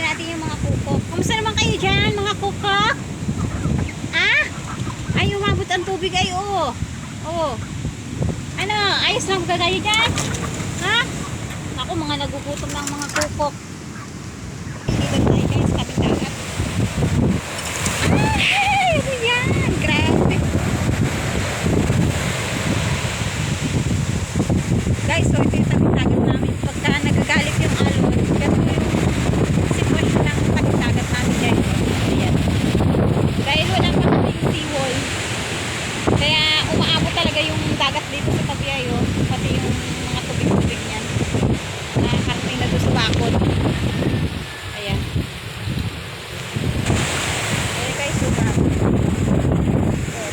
Tanggalin natin yung mga kuko. Kamusta naman kayo dyan, mga kuko? Ah? Ay, umabot ang tubig ay, oo. Oh. Oo. Oh. Ano, ayos lang ba kayo dyan? Ha? Ako, mga nagugutom ng mga kuko. Hindi ba guys, kapit dagat? Ay, ano grabe. Guys, so ito yung kapit dagat namin. Kaya umaabot talaga yung dagat dito sa tabi ayo, pati yung mga tubig-tubig niyan. Nakakarating na doon sa bakod. Ayan. Ayan guys, so grabe. Oh.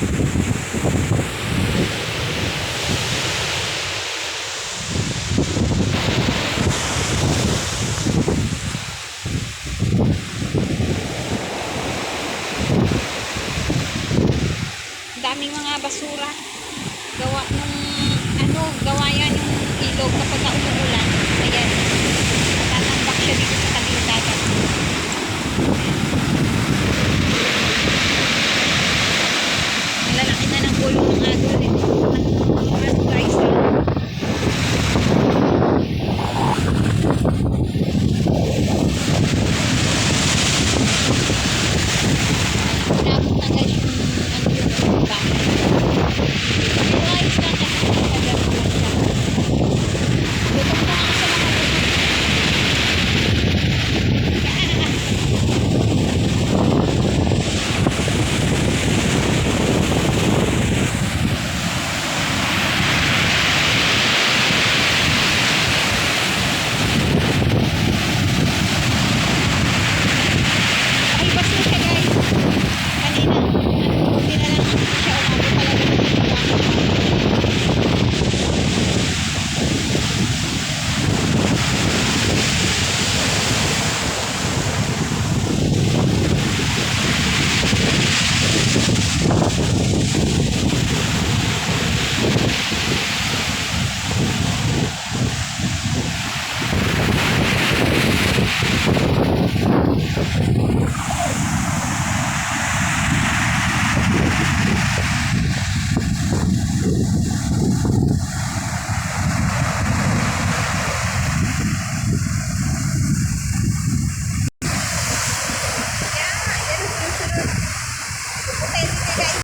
Ang daming mga basura. Gawa nung, ano, gawa yan yung ilog kapag ka umuulan.